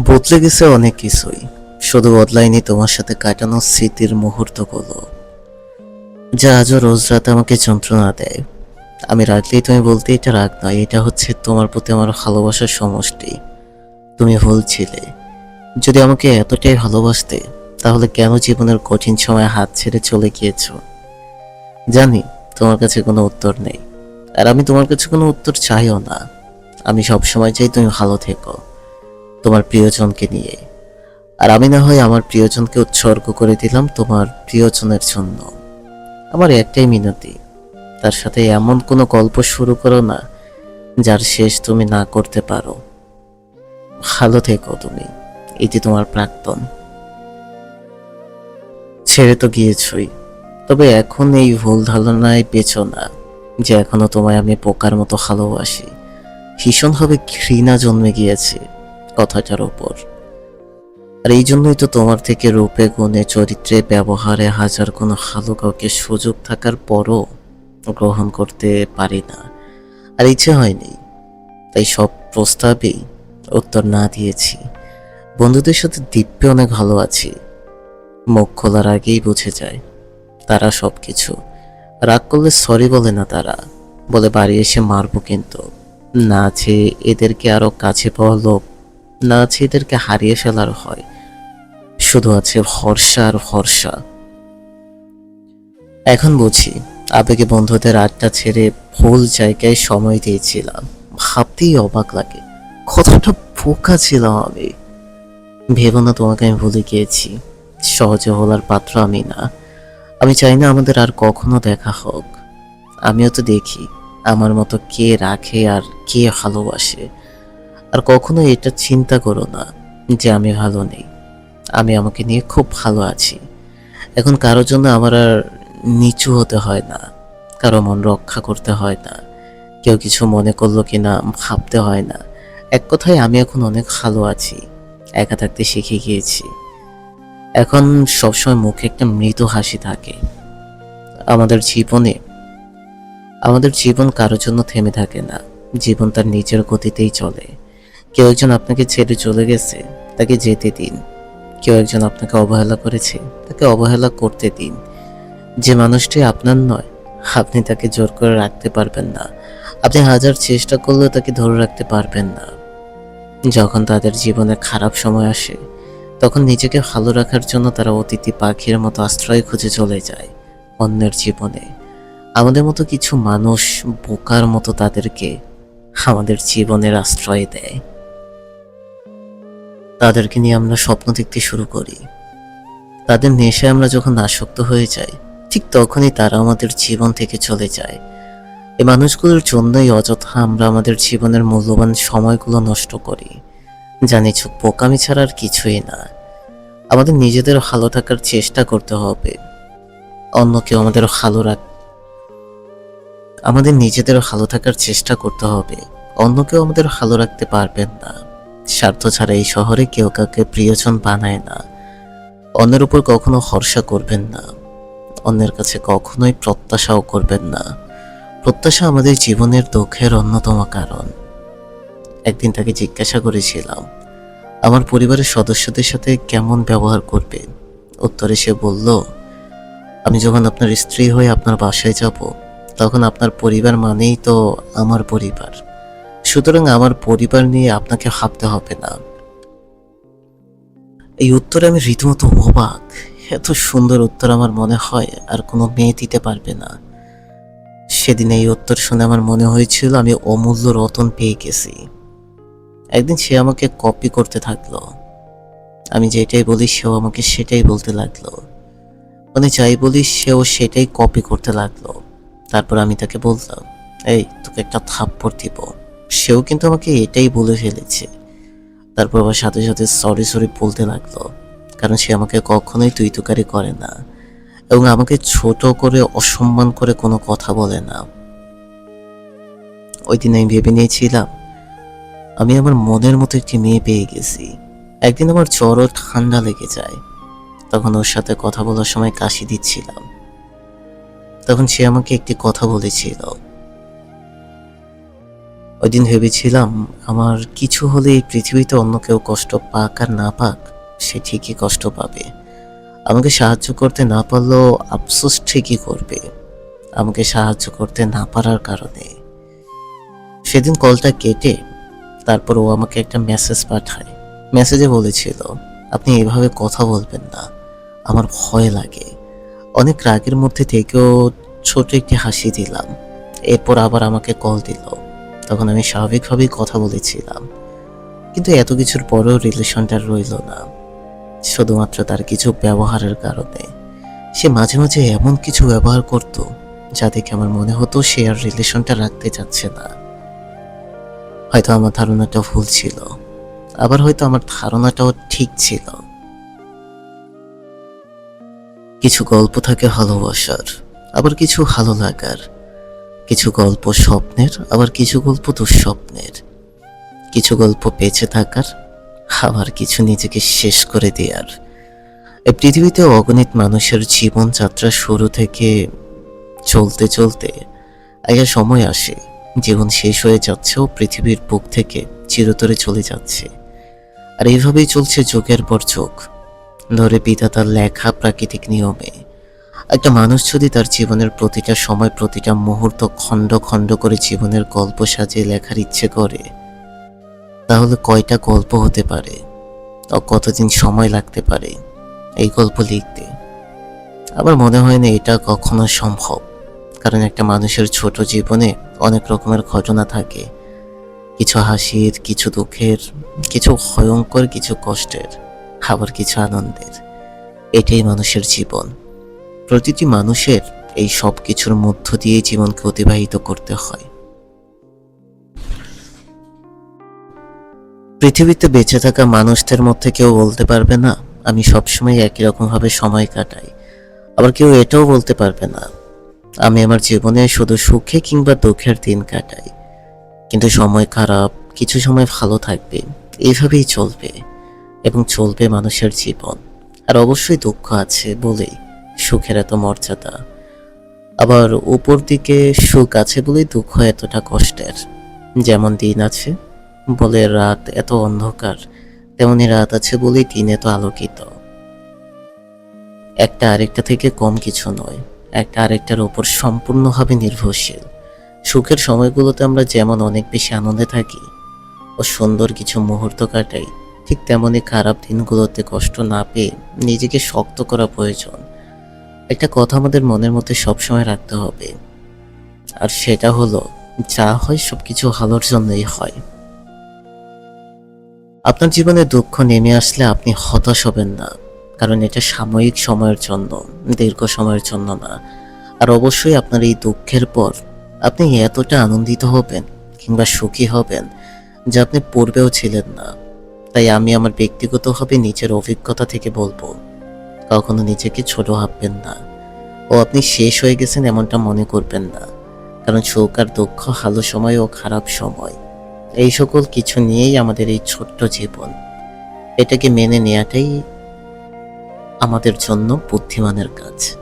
বদলে গেছে অনেক কিছুই। শুধু বদলায়নি তোমার সাথে কাটানো স্মৃতির মুহূর্তগুলো। যা আজও রোজ রাতে আমাকে যন্ত্রণা দেয়। আমি রাখলেই তুমি বলতে এটা রাগ নয়, এটা হচ্ছে তোমার প্রতি আমার ভালোবাসার সমষ্টি। তুমি ভুল ছিলে। যদি আমাকে এতটাই ভালোবাসতে, তাহলে কেন জীবনের কঠিন সময় হাত ছেড়ে চলে গিয়েছ? জানি, তোমার কাছে কোনো উত্তর নেই। আর আমি তোমার কাছে কোনো উত্তর চাইও না। আমি সবসময় চাই তুমি ভালো থেকো। তোমার প্রিয়জনকে নিয়ে। আর আমি না হয় আমার প্রিয়জনকে উৎসর্গ করে দিলাম তোমার প্রিয়জনের জন্য। আমার একটাই মিনতি, তার সাথে এমন কোনো গল্প শুরু করো না যার শেষ তুমি না করতে পারো। ভালো থেকো তুমি, এটি তোমার প্রাক্তন। ছেড়ে তো গিয়েছই, তবে এখন এই ভুল ধারণায় পেছো না যে এখনও তোমায় আমি পোকার মতো ভালোবাসি। ভীষণভাবে ঘৃণা জন্মে গিয়েছে। কথাটার ওপর আর এই জন্যই তো তোমার থেকে রূপে, গুণে, চরিত্রে, ব্যবহারে হাজার কোনো ভালো কাউকে সুযোগ থাকার পরও গ্রহণ করতে পারি না। আর ইচ্ছে হয়নি। তাই সব প্রস্তাবেই উত্তর না দিয়েছি। বন্ধুদের সাথে দিব্যে অনেক ভালো আছি। মুখ খোলার আগেই বুঝে যায় তারা সব কিছু রাগ করলে সরি বলে না তারা। বলে বাড়ি এসে মারবো কিন্তু। না আছে এদেরকে আরও কাছে পাওয়া লোক না আছে এদেরকে হারিয়ে ফেলার হয় শুধু আছে ভরসা আর ভরসা। এখন বুঝি আবেগে বন্ধুদের আড্ডা ছেড়ে ভুল জায়গায় সময় দিয়েছিলাম। ভাবতেই অবাক লাগে, কতটা বোকা ছিলাম আমি। ভেবো না তোমাকে আমি ভুলে গিয়েছি, সহজে হলার পাত্র আমি না। আমি চাই না আমাদের আর কখনো দেখা হোক। আমিও তো দেখি আমার মতো কে রাখে আর কে ভালোবাসে। আর কখনো এটা চিন্তা করো না যে আমি ভালো নেই। আমি আমাকে নিয়ে খুব ভালো আছি। এখন কারোর জন্য আমার আর নিচু হতে হয় না। কারও মন রক্ষা করতে হয় না। কেউ কিছু মনে করল কি না ভাবতে হয় না। এক কথায় আমি এখন অনেক ভালো আছি। একা থাকতে শিখে গিয়েছি। এখন সবসময় মুখে একটা মৃদু হাসি থাকে। আমাদের জীবনে, আমাদের জীবন কারোর জন্য থেমে থাকে না। জীবন তার নিজের গতিতেই চলে। কেউ একজন আপনাকে ছেড়ে চলে গেছে, তাকে যেতে দিন। কেউ একজন আপনাকে অবহেলা করেছে, তাকে অবহেলা করতে দিন। যে মানুষটি আপনার নয়, আপনি তাকে জোর করে রাখতে পারবেন না। আপনি হাজার চেষ্টা করলেও তাকে ধরে রাখতে পারবেন না। যখন তাদের জীবনে খারাপ সময় আসে, তখন নিজেকে ভালো রাখার জন্য তারা অতিথি পাখির মতো আশ্রয় খুঁজে চলে যায় অন্যের জীবনে। আমাদের মতো কিছু মানুষ বোকার মতো তাদেরকে আমাদের জীবনের আশ্রয় দেয়। তাদেরকে নিয়ে আমরা স্বপ্ন দেখতে শুরু করি। তাদের নেশায় আমরা যখন আসক্ত হয়ে যাই, ঠিক তখনই তারা আমাদের জীবন থেকে চলে যায়। এই মানুষগুলোর জন্যই অযথা আমরা আমাদের জীবনের মূল্যবান সময়গুলো নষ্ট করি। জানি চোখ বোকামি ছাড়া আর কিছুই না। আমাদের নিজেদের ভালো থাকার চেষ্টা করতে হবে। অন্য কেউ আমাদের ভালো রাখ আমাদের নিজেদের ভালো থাকার চেষ্টা করতে হবে। অন্য কেউ আমাদের ভালো রাখতে পারবেন না। স্বার্থ ছাড়া এই শহরে কেউ কাউকে প্রিয়জন বানায় না। অন্যের উপর কখনো ভরসা করবেন না। অন্যের কাছে কখনোই প্রত্যাশাও করবেন না। প্রত্যাশা আমাদের জীবনের দুঃখের অন্যতম কারণ। একদিন তাকে জিজ্ঞাসা করেছিলাম, আমার পরিবারের সদস্যদের সাথে কেমন ব্যবহার করবে? উত্তরে সে বলল, আমি যখন আপনার স্ত্রী হয়ে আপনার বাসায় যাব, তখন আপনার পরিবার মানেই তো আমার পরিবার। সুতরাং আমার পরিবার নিয়ে আপনাকে ভাবতে হবে না। এই উত্তরে আমি রীতিমতো অবাক। এত সুন্দর উত্তর আমার মনে হয়, আর কোনো মেয়ে দিতে পারবে না। সেদিন এই উত্তর শুনে আমার মনে হয়েছিল আমি অমূল্য রতন পেয়ে গেছি। একদিন সে আমাকে কপি করতে থাকল। আমি যেটাই বলি সেও আমাকে সেটাই বলতে লাগল। মানে যাই বলি সেও সেটাই কপি করতে লাগল। তারপর আমি তাকে বললাম, এই, তোকে একটা থাপ্পড় দিব। সেও কিন্তু আমাকে এটাই বলে ফেলেছে। তারপর আবার সাথে সাথে সরি সরি বলতে লাগল, কারণ সে আমাকে কখনোই তুই তুকারি করে না এবং আমাকে ছোট করে অসম্মান করে কোনো কথা বলে না। ওই দিন আমি ভেবে নিয়েছিলাম, আমি আমার মনের মতো একটি মেয়ে পেয়ে গেছি। একদিন আমার জ্বরও ঠান্ডা লেগে যায়, তখন ওর সাথে কথা বলার সময় কাশি দিচ্ছিলাম। তখন সে আমাকে একটি কথা বলেছিল ওই দিন ভেবেছিলাম, আমার কিছু হলে এই পৃথিবীতে অন্য কেউ কষ্ট পাক আর না পাক, সে ঠিকই কষ্ট পাবে। আমাকে সাহায্য করতে না পারলেও আফসোস ঠিকই করবে। আমাকে সাহায্য করতে না পারার কারণে। সেদিন কলটা কেটে তারপর ও আমাকে একটা মেসেজ পাঠায়। মেসেজে বলেছিল, আপনি এভাবে কথা বলবেন না, আমার ভয় লাগে। অনেক রাগের মধ্যে থেকেও ছোট একটি হাসি দিলাম। এরপর আবার আমাকে কল দিল। তখন আমি স্বাভাবিকভাবেই কথা বলেছিলাম। কিন্তু এত কিছুর পরেও রিলেশনটা রইল না। শুধুমাত্র তার কিছু ব্যবহারের কারণে। সে মাঝে মাঝে এমন কিছু ব্যবহার করত, যা দেখে আমার মনে হতো সে আর রিলেশনটা রাখতে চাচ্ছে না। হয়তো আমার ধারণাটা ভুল ছিল, আবার হয়তো আমার ধারণাটাও ঠিক ছিল। কিছু গল্প থাকে ভালোবাসার, আবার কিছু ভালো লাগার। কিছু গল্প স্বপ্নের, আবার কিছু গল্প দুঃস্বপ্নের। কিছু গল্প বেঁচে থাকার, আবার কিছু নিজেকে শেষ করে দেওয়ার এই পৃথিবীতে অগণিত মানুষের জীবনযাত্রা শুরু থেকে চলতে চলতে একটা সময় আসে, জীবন শেষ হয়ে যাচ্ছে ও পৃথিবীর বুক থেকে চিরতরে চলে যাচ্ছে। আর এইভাবেই চলছে যুগের পর যুগ। ধরে বিধাতার লেখা প্রাকৃতিক নিয়মে একটা মানুষ যদি তার জীবনের প্রতিটা সময়, প্রতিটা মুহূর্ত খণ্ড খণ্ড করে জীবনের গল্প সাজিয়ে লেখার ইচ্ছে করে, তাহলে কয়টা গল্প হতে পারে? ও কতদিন সময় লাগতে পারে? এই গল্প লিখতে। আমার মনে হয় না এটা কখনো সম্ভব। কারণ একটা মানুষের ছোট জীবনে অনেক রকমের ঘটনা থাকে। কিছু হাসির, কিছু দুঃখের, কিছু ভয়ঙ্কর, কিছু কষ্টের, আবার কিছু আনন্দের। এটাই মানুষের জীবন। প্রতিটি মানুষের এই সব কিছুর মধ্য দিয়ে জীবনকে অতিবাহিত করতে হয়। পৃথিবীতে বেঁচে থাকা মানুষদের মধ্যে কেউ বলতে পারবে না, আমি সবসময় একই রকমভাবে সময় কাটাই। আবার কেউ এটাও বলতে পারবে না, আমি আমার জীবনে শুধু সুখে কিংবা দুঃখের দিন কাটাই। কিন্তু সময় খারাপ, কিছু সময় ভালো থাকবে এইভাবেই চলবে এবং চলবে মানুষের জীবন। আর অবশ্যই দুঃখ আছে বলেই সুখের এত মর্যাদা। আবার উপর দিকে সুখ আছে বলেই দুঃখ এতটা কষ্টের। যেমন দিন আছে বলে রাত এত অন্ধকার, তেমনি রাত আছে বলেই দিন এত আলোকিত। একটা আরেকটা থেকে কম কিছু নয়, একটা আরেকটার উপর সম্পূর্ণভাবে নির্ভরশীল। সুখের সময়গুলোতে আমরা যেমন অনেক বেশি আনন্দে থাকি ও সুন্দর কিছু মুহূর্ত কাটাই, ঠিক তেমনি খারাপ দিনগুলোতে কষ্ট না পেয়ে নিজেকে শক্ত করা প্রয়োজন। একটা কথা আমাদের মনের মধ্যে সবসময় রাখতে হবে। আর সেটা হলো, যা হয় সবকিছু ভালোর জন্যই হয়। আপনার জীবনে দুঃখ নেমে আসলে আপনি হতাশ হবেন না, কারণ এটা সাময়িক সময়ের জন্য, দীর্ঘ সময়ের জন্য না। আর অবশ্যই আপনার এই দুঃখের পর আপনি এতটা আনন্দিত হবেন কিংবা সুখী হবেন যা আপনি পূর্বেও ছিলেন না। তাই আমি আমার ব্যক্তিগতভাবে নিজের অভিজ্ঞতা থেকে বলব কখনো নিজেকে ছোট ভাববেন না। ও আপনি শেষ হয়ে গেছেন এমনটা মনে করবেন না। কারণ সুখ আর দুঃখ ভালো সময় ও খারাপ সময়। এই সকল কিছু নিয়েই আমাদের এই ছোট্ট জীবন। এটাকে মেনে নেওয়াটাই আমাদের জন্য বুদ্ধিমানের কাজ।